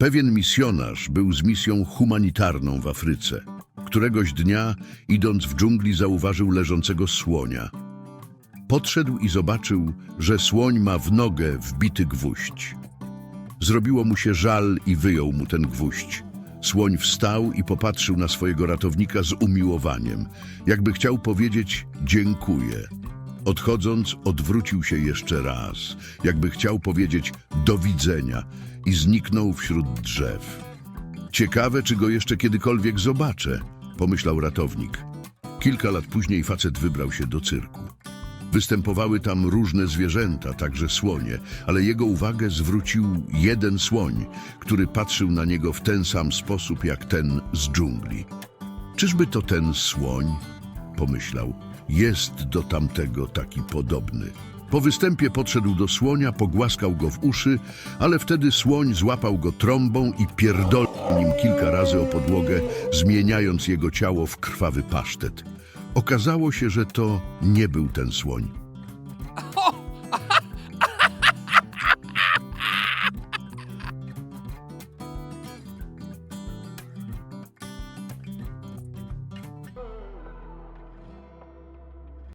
Pewien misjonarz był z misją humanitarną w Afryce. Któregoś dnia, idąc w dżungli, zauważył leżącego słonia. Podszedł i zobaczył, że słoń ma w nogę wbity gwóźdź. Zrobiło mu się żal i wyjął mu ten gwóźdź. Słoń wstał i popatrzył na swojego ratownika z umiłowaniem, jakby chciał powiedzieć dziękuję. Odchodząc, odwrócił się jeszcze raz, jakby chciał powiedzieć do widzenia i zniknął wśród drzew. Ciekawe, czy go jeszcze kiedykolwiek zobaczę, pomyślał ratownik. Kilka lat później facet wybrał się do cyrku. Występowały tam różne zwierzęta, także słonie, ale jego uwagę zwrócił jeden słoń, który patrzył na niego w ten sam sposób jak ten z dżungli. Czyżby to ten słoń? Pomyślał. Jest do tamtego taki podobny. Po występie podszedł do słonia, pogłaskał go w uszy, ale wtedy słoń złapał go trąbą i pierdolił nim kilka razy o podłogę, zmieniając jego ciało w krwawy pasztet. Okazało się, że to nie był ten słoń.